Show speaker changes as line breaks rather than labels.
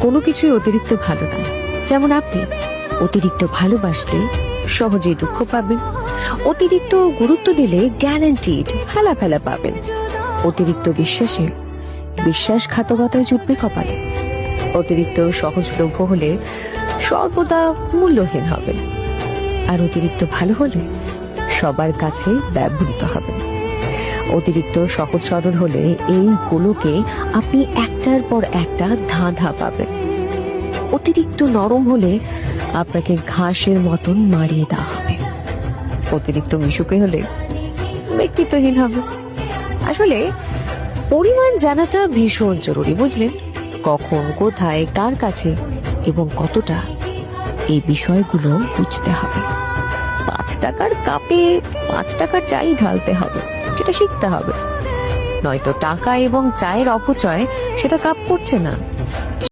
কোনো কিছুই অতিরিক্ত ভালো না। যেমন আপনি অতিরিক্ত ভালোবাসলে সহজেই দুঃখ পাবেন। অতিরিক্ত গুরুত্ব দিলে গ্যারান্টিড ফেলা ফেলা পাবেন। অতিরিক্ত বিশ্বাসে বিশ্বাসঘাতকতায় জুটবে কপালে। অতিরিক্ত সহজলভ্য হলে সর্বদা মূল্যহীন হবে। আর অতিরিক্ত ভালো হলে সবার কাছে ব্যবহৃত হবে। অতিরিক্ত সহজ সরল হলে এই গোলকে আপনি একটার পর একটা ধাঁধা পাবেন। অতিরিক্ত নরম হলে আপনাকে ঘাসের মতন মারিয়ে দেওয়া হবে। অতিরিক্ত মিশুকে হলে ব্যক্তিত্বহীন হবে। আসলে পরিমাণ জানাটা ভীষণ জরুরি, বুঝলেন? কখন, কোথায়, কার কাছে এবং কতটা এই বিষয়গুলো বুঝতে হবে। পাঁচ টাকার কাপে পাঁচ টাকার চাই ঢালতে হবে। সেটা শিখতে হবে। নয়তো টাকা এবং চায়ের অপচয় সেটা কাপ করছে না।